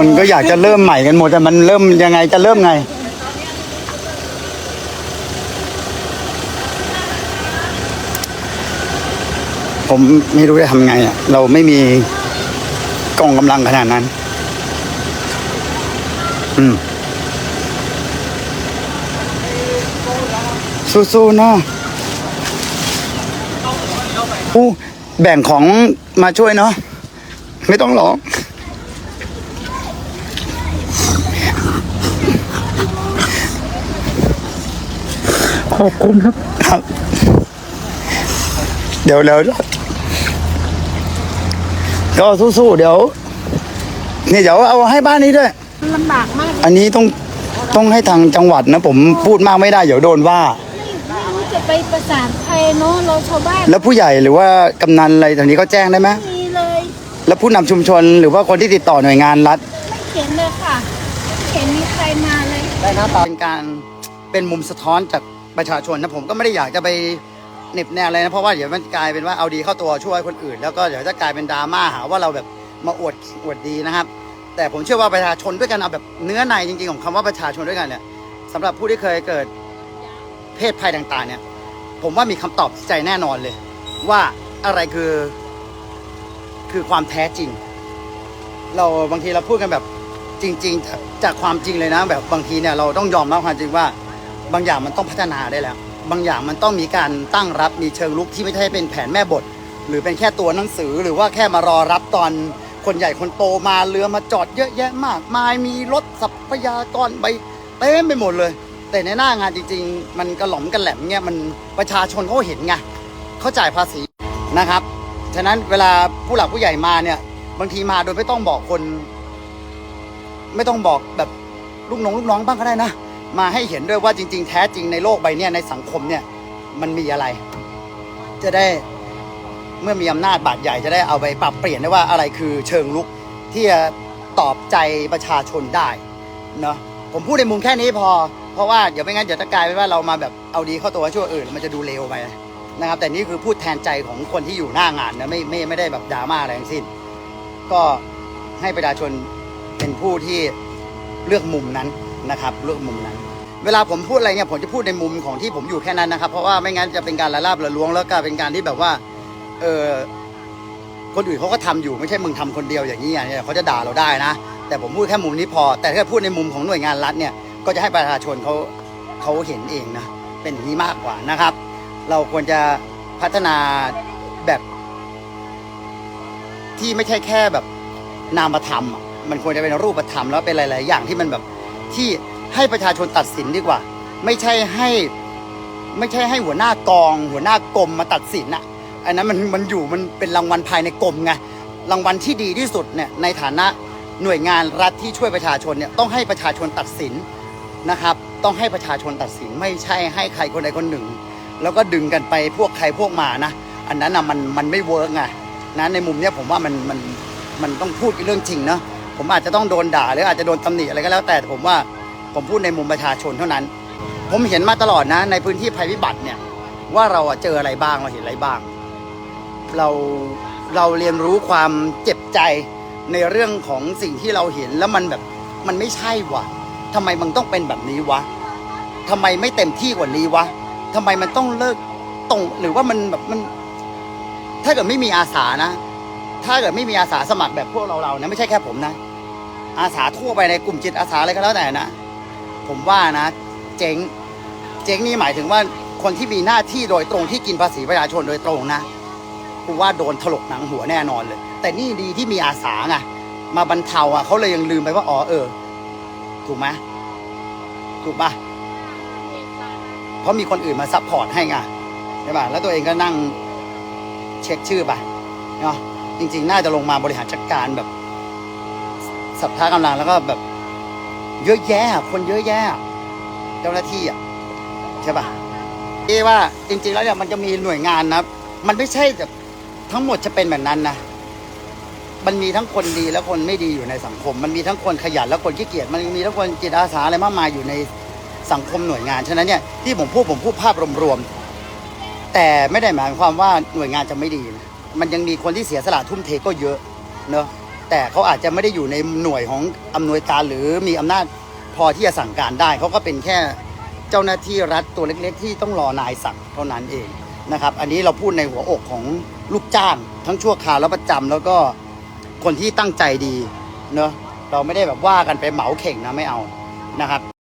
คนก็อยากจะเริ่มใหม่กันหมดแต่มันเริ่มยังไงจะเริ่มไง ผมไม่รู้จะทำไงอะ เราไม่มีกองกำลังขนาดนั้น อืม สู้ๆเนาะอู้แบ่งของมาช่วยเนาะไม่ต้องร้อง ขอบคุณครับ ครับ เดี๋ยวเดี๋ยวก็สู้ๆเดี๋ยวนี่เดี๋ยวเอาให้บ้านนี้ด้วยลำบากมากอันนี้ต้องต้องให้ทางจังหวัดนะ ผมพูดมากไม่ได้เดี๋ยวโดนว่าไม่รู้จะไปประสานใครเนาะเราชาวบ้านแล้วผู้ใหญ่หรือว่ากำนันอะไรแถวนี้เขาแจ้งได้ไหมไม่มีเลย แล้วผู้นำชุมชนหรือว่าคนที่ติดต่อหน่วยงานรัฐ ไม่เขียนเลยค่ะไม่เขียนมีใครมาเลย ได้นะเป็นการเป็นมุมสะท้อนจาก ประชาชนนะผมก็ไม่ได้อยากจะไปเหน็บแนวอะไรนะเพราะว่าเดี๋ยวมันกลายเป็นว่าเอาดีเข้าตัวช่วยคนอื่น แล้วก็เดี๋ยวจะกลายเป็นดราม่าหาว่าเราแบบมาอวดอวดดีนะครับ แต่ผมเชื่อว่าประชาชนด้วยกันเอาแบบเนื้อในจริงๆของคำว่าประชาชนด้วยกันเนี่ยสำหรับผู้ที่เคยเกิดเพศภัยต่างๆเนี่ย ผมว่ามีคำตอบใจแน่นอนเลย ว่าอะไรคือคือความแท้จริง เราบางทีเราพูดกันแบบจริง ๆ จากจากความจริงเลยนะ แบบบางทีเนี่ยเราต้องยอมรับความจริงว่า บางอย่างมันต้องพัฒนาได้แล้ว บางอย่างมันต้องมีการตั้งรับมีเชิงลุกที่ไม่ใช่เป็นแผนแม่บท หรือเป็นแค่ตัวหนังสือหรือว่าแค่มารอรับตอนคนใหญ่คนโตมาเรือมาจอดเยอะแยะมาก มายมีรถทรัพยากรไปเต็มไปหมดเลย แต่ในหน้างานจริง ๆ มันกระหล่อมกระแหลมเนี่ยมันประชาชนเขาเห็นไงเขาจ่ายภาษีนะครับฉะนั้นเวลาผู้หลักผู้ใหญ่มาเนี่ย บางทีมาโดยไม่ต้องบอกคน ไม่ต้องบอกแบบลูกน้องลูกน้องบ้างก็ได้นะ มาให้เห็นด้วยว่าจริง ๆ แท้จริงในโลกใบเนี้ยในสังคมเนี่ยมันมีอะไร จะได้เมื่อมีอำนาจบาดใหญ่จะได้เอาไปปรับเปลี่ยนได้ว่าอะไรคือเชิงลุกที่จะตอบใจประชาชนได้เนาะผมพูดในมุมแค่นี้พอ เพราะว่าเดี๋ยวไม่งั้นเดี๋ยวจะกลายเป็นว่าเรามาแบบเอาดีเข้าตัวช่วยอื่น มันจะดูเลวไปนะครับ แต่นี่คือพูดแทนใจของคนที่อยู่หน้างานนะไม่ไม่ไม่ได้แบบดราม่าอะไรทั้งสิ้น ก็ให้ประชาชนเป็นผู้ที่เลือกมุมนั้น นะครับเลือกมุมนั้น เวลาผมพูดอะไรเนี่ยผมจะพูดในมุมของที่ผมอยู่แค่นั้นนะครับ เพราะว่าไม่งั้นจะเป็นการละลาบละล้วงแล้วก็เป็นการที่แบบว่าเออคนอื่นเขาก็ทำอยู่ไม่ใช่มึงทำคนเดียวอย่างนี้อย่างเนี้ยเขาจะด่าเราได้นะ แต่ผมพูดแค่มุมนี้พอ แต่ถ้าพูดในมุมของหน่วยงานรัฐเนี่ยก็จะให้ประชาชนเขาเขาเห็นเองนะเป็นอย่างนี้มากกว่านะครับ เราควรจะพัฒนาแบบที่ไม่ใช่แค่แบบนามธรรม มันควรจะเป็นรูปธรรมแล้วเป็นหลาย ๆ อย่างที่มันแบบ ที่ให้ประชาชนตัดสินดีกว่า ไม่ใช่ให้ไม่ใช่ให้หัวหน้ากอง หัวหน้ากรมมาตัดสินอะอันนั้นมันมันอยู่มันเป็นรางวัลภายในกรมไงรางวัลที่ดีที่สุดเนี่ยในฐานะหน่วยงานรัฐที่ช่วยประชาชนเนี่ยต้องให้ประชาชนตัดสินนะครับ ต้องให้ประชาชนตัดสินไม่ใช่ให้ใครคนใดคนหนึ่ง แล้วก็ดึงกันไปพวกใครพวกมานะ อันนั้นนะมันมันไม่เวิร์กไงนะในมุมเนี้ยผมว่ามันมันมันต้องพูดเรื่องจริงเนาะ ผมอาจจะต้องโดนด่าหรืออาจจะโดนตำหนิอะไรก็แล้วแต่ผมว่าผมพูดในมุมประชาชนเท่านั้น ผมเห็นมาตลอดนะ ในพื้นที่ภัยพิบัติเนี่ย ว่าเราเจออะไรบ้างเราเห็นอะไรบ้าง เราเราเรียนรู้ความเจ็บใจในเรื่องของสิ่งที่เราเห็นแล้วมันแบบมันไม่ใช่วะทำไมมันต้องเป็นแบบนี้วะทำไมไม่เต็มที่กว่านี้วะทำไมมันต้องเลิกตรงหรือว่ามันแบบมัน ถ้าเกิดไม่มีอาสานะ ถ้าเกิดไม่มีอาสาสมัครแบบพวกเราเรานะไม่ใช่แค่ผมนะ อาสาทั่วไปในกลุ่มจิตอาสาอะไรก็แล้วแต่นะ ผมว่านะ เจ๊งเจ๊งนี่หมายถึงว่าคนที่มีหน้าที่โดยตรงที่กินภาษีประชาชนโดยตรงนะกูว่าโดนถลกหนังหัวแน่นอนเลย แต่นี่ดีที่มีอาสาไงมาบรรเทาอะเขาเลยยังลืมไปว่าอ๋อเออ ถูกไหมถูกปะเพราะมีคนอื่นมาซัพพอร์ตให้ไงใช่ป่ะแล้วตัวเองก็นั่งเช็คชื่อไปเนาะจริง ๆ น่าจะลงมาบริหารจัดการแบบ สัพพะกำลังแล้วก็แบบ เยอะแยะ คนเยอะแยะอะเจ้าหน้าที่อะใช่ปะเอว่าจริง ๆ แล้วเนี่ยมันจะมีหน่วยงานนะมันไม่ใช่แบบทั้งหมดจะเป็นแบบนั้นนะมันมีทั้งคนดีและคนไม่ดีอยู่ในสังคม มันมีทั้งคนขยันและคนขี้เกียจมันมีทั้งคนจิตอาสาอะไรมากมายอยู่ในสังคมหน่วยงานฉะนั้นเนี่ยที่ผมพูดผมพูดภาพรวมๆแต่ไม่ได้หมายความว่าหน่วยงานจะไม่ดีนะมันยังมีคนที่เสียสละทุ่มเทก็เยอะเนอะ แต่เขาอาจจะไม่ได้อยู่ในหน่วยของอำนวยการหรือมีอำนาจพอที่จะสั่งการได้ เขาก็เป็นแค่เจ้าหน้าที่รัฐตัวเล็กๆ ที่ต้องรอนายสั่งเท่านั้นเองนะครับ อันนี้เราพูดในหัวอกของลูกจ้างทั้งชั่วคราวและประจำแล้วก็คนที่ตั้งใจดีเนอะเราไม่ได้แบบว่ากันไปเหมาเข่งนะไม่เอานะครับ